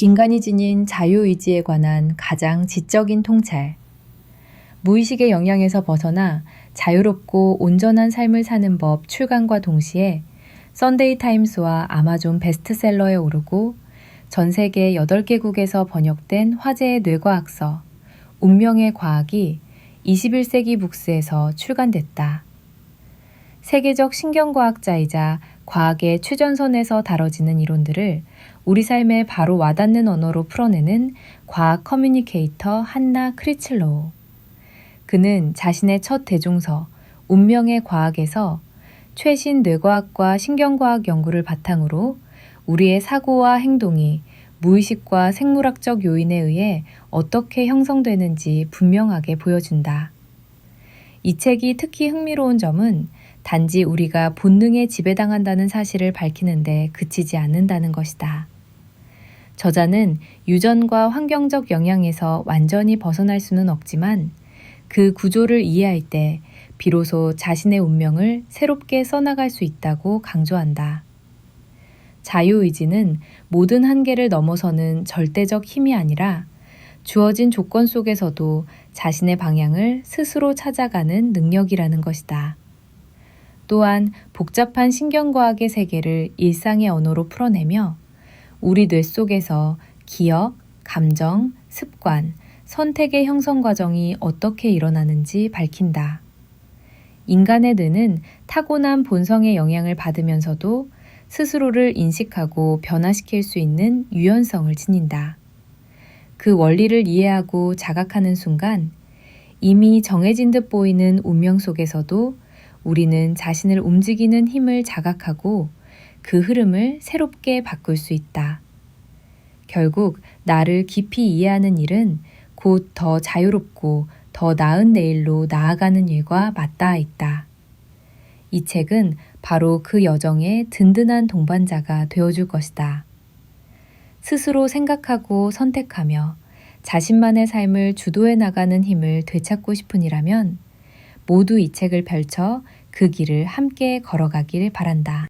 인간이 지닌 자유의지에 관한 가장 지적인 통찰. 무의식의 영향에서 벗어나 자유롭고 온전한 삶을 사는 법 출간과 동시에 썬데이 타임스와 아마존 베스트셀러에 오르고 전 세계 8개국에서 번역된 화제의 뇌과학서 운명의 과학이 21세기 북스에서 출간됐다. 세계적 신경과학자이자 과학의 최전선에서 다뤄지는 이론들을 우리 삶에 바로 와닿는 언어로 풀어내는 과학 커뮤니케이터 한나 크리칠로우. 그는 자신의 첫 대종서 운명의 과학에서 최신 뇌과학과 신경과학 연구를 바탕으로 우리의 사고와 행동이 무의식과 생물학적 요인에 의해 어떻게 형성되는지 분명하게 보여준다. 이 책이 특히 흥미로운 점은 단지 우리가 본능에 지배당한다는 사실을 밝히는데 그치지 않는다는 것이다. 저자는 유전과 환경적 영향에서 완전히 벗어날 수는 없지만 그 구조를 이해할 때 비로소 자신의 운명을 새롭게 써나갈 수 있다고 강조한다. 자유의지는 모든 한계를 넘어서는 절대적 힘이 아니라 주어진 조건 속에서도 자신의 방향을 스스로 찾아가는 능력이라는 것이다. 또한 복잡한 신경과학의 세계를 일상의 언어로 풀어내며 우리 뇌 속에서 기억, 감정, 습관, 선택의 형성 과정이 어떻게 일어나는지 밝힌다. 인간의 뇌는 타고난 본성의 영향을 받으면서도 스스로를 인식하고 변화시킬 수 있는 유연성을 지닌다. 그 원리를 이해하고 자각하는 순간 이미 정해진 듯 보이는 운명 속에서도 우리는 자신을 움직이는 힘을 자각하고 그 흐름을 새롭게 바꿀 수 있다. 결국 나를 깊이 이해하는 일은 곧 더 자유롭고 더 나은 내일로 나아가는 일과 맞닿아 있다. 이 책은 바로 그 여정의 든든한 동반자가 되어줄 것이다. 스스로 생각하고 선택하며 자신만의 삶을 주도해 나가는 힘을 되찾고 싶은 이라면 모두 이 책을 펼쳐 그 길을 함께 걸어가길 바란다.